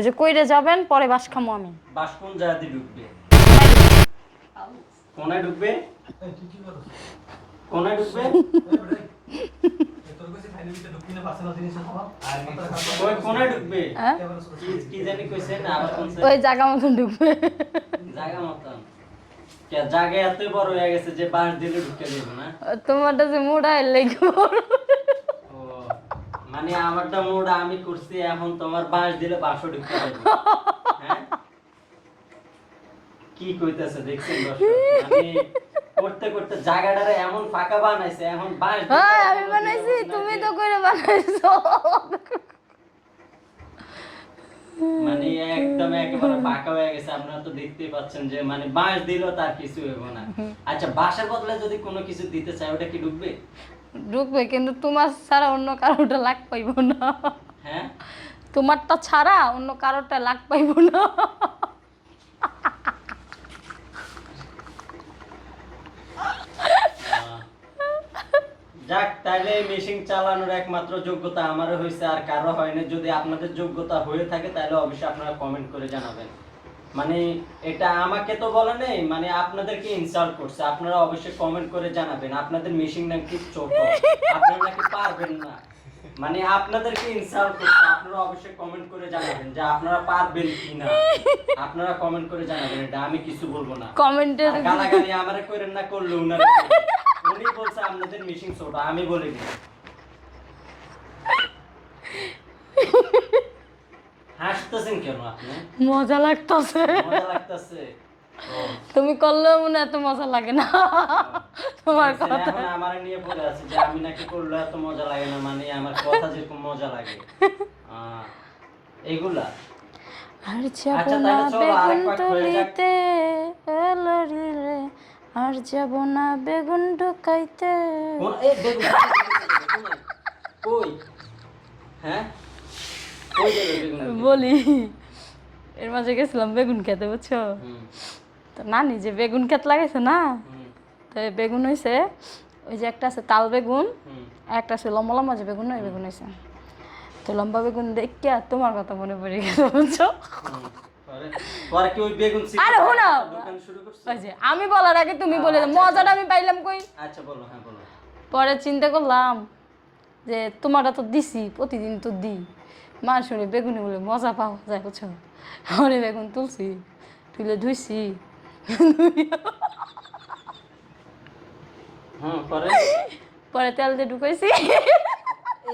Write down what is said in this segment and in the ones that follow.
ওই যে কইরে যাবেন পরে বাস খামো আমি। বাস কোন জায়গাতে ঢুকবে? কোনায় ঢুকবে? কোনায় ঢুকবে? ওই হ্যাঁ? কি- কি জানি কইছেন আবার কোন ওই জায়গা মতন ঢুকবে। জায়গা মতন? জায়গা এত বড় হয়ে গেছে যে বাঁশ দিলে ঢুকে দেবো না। তোমারটা যে ও মানে আমারটা মোড়া আমি করছি এখন তোমার বাঁশ দিলে বাঁশও ঢুকে যাবে হ্যাঁ? কি কইতেছে দেখছেন দর্শক? মানে করতে করতে জায়গাটারে এমন ফাঁকা বানাইছে এখন বাঁশ হ্যাঁ আমি বানাইছি তুমি তো করে বানাইছো। মানে একদম একেবারে ফাঁকা হয়ে গেছে আপনারা তো দেখতেই পাচ্ছেন যে মানে বাঁশ দিলেও তার কিছু হইব না। আচ্ছা বাঁশের বদলে যদি কোনো কিছু দিতে চাই ওটা কি ঢুকবে? ঢুকবে কিন্তু তোমার ছাড়া অন্য কারোটা লাগ পাইব না। হ্যাঁ? তোমারটা ছাড়া অন্য কারোটা লাগ পাইব না। যাক এই মেশিন চালানোর একমাত্র যোগ্যতা আমারও হয়েছে আর কারও হয়নি যদি আপনাদের যোগ্যতা হয়ে থাকে তাহলে অবশ্যই আপনারা কমেন্ট করে জানাবেন। মানে এটা আমাকে তো বলে নেই মানে আপনাদেরকে ইনসাল্ট করছে। আপনারা অবশ্যই কমেন্ট করে জানাবেন আপনাদের মেশিন নাকি ছোট? আপনারা নাকি পারবেন না। মানে আপনাদেরকে ইনসাল্ট করছে আপনারা অবশ্যই কমেন্ট করে জানাবেন যে আপনারা পারবেন কি না আপনারা কমেন্ট করে জানাবেন এটা আমি কিছু বলব না। কমেন্টে গালাগালি আমারে কইরেন না করলে উনারা উনি বলছে আপনাদের মিশিং ছোট আমি বলিনি। হাসতেছেন কেন আপনি? মজা লাগতেছে। মজা লাগতেছে? তুমি করলেও মনে এত মজা লাগে না। তোমার কথা। আমার নিয়ে পড়ে আছে যে আমি নাকি করলে এত মজা লাগে না মানে আমার কথা যেরকম মজা লাগে। এইগুলা আর যাব আচ্ছা, না বেগুন। তুলিতে আর যাব না বেগুন ঢুকাইতে। বেগুন কই? হ্যাঁ? বলি। এর মাঝে গেছিলাম বেগুন খেতে বুঝছ? তো নানি যে বেগুন ক্ষেত লাগাইছে না? তো বেগুন হয়েছে ওই যে একটা আছে তাল বেগুন আর একটা আছে লম্বা লম্বা যে বেগুন ওই বেগুন হয়েছে তো লম্বা বেগুন দেখে তোমার কথা মনে পড়ে গেছে বুঝছ? ওই আরে শোনো। যে আমি বলার আগে তুমি বলে মজাটা আমি পাইলাম কই? আচ্ছা বলো হ্যাঁ বলো। পরে চিন্তা করলাম যে তোমারটা তো দিছি প্রতিদিন তো দিই। মানুষ শুনে বেগুনি বলে মজা পাওয়া যায় বুঝছ আমি বেগুন তুলছি তুলে ধুইছি। পরে? তেল দিয়ে ঢুকাইছি।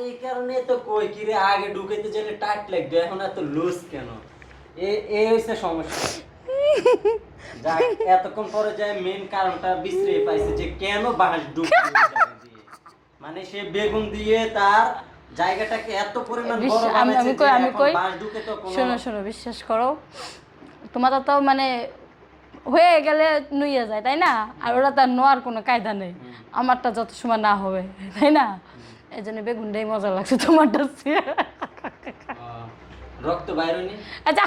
এই কারণে তো কই কি রে আগে ঢুকাইতে গেলে টাইট লাগতো এখন এত লুজ কেন? এ এই হইছে সমস্যা। যাক এতক্ষণ পরে যায় মেন কারণটা বিশ্রে পাইছে যে কেন বাঁশ দিয়ে। মানে সে বেগুন দিয়ে তার জায়গাটাকে এত পরিমাণ বড় আমি কই আমি কই? শোনো শোনো বিশ্বাস করো। তোমার তো মানে হয়ে গেলে নুইয়ে যায় তাই না? আর ওরা তার নোয়ার কোনো কায়দা নেই। আমারটা যত সময় না হবে তাই না? এই জন্য বেগুনটাই মজা লাগছে তোমারটা আচ্ছা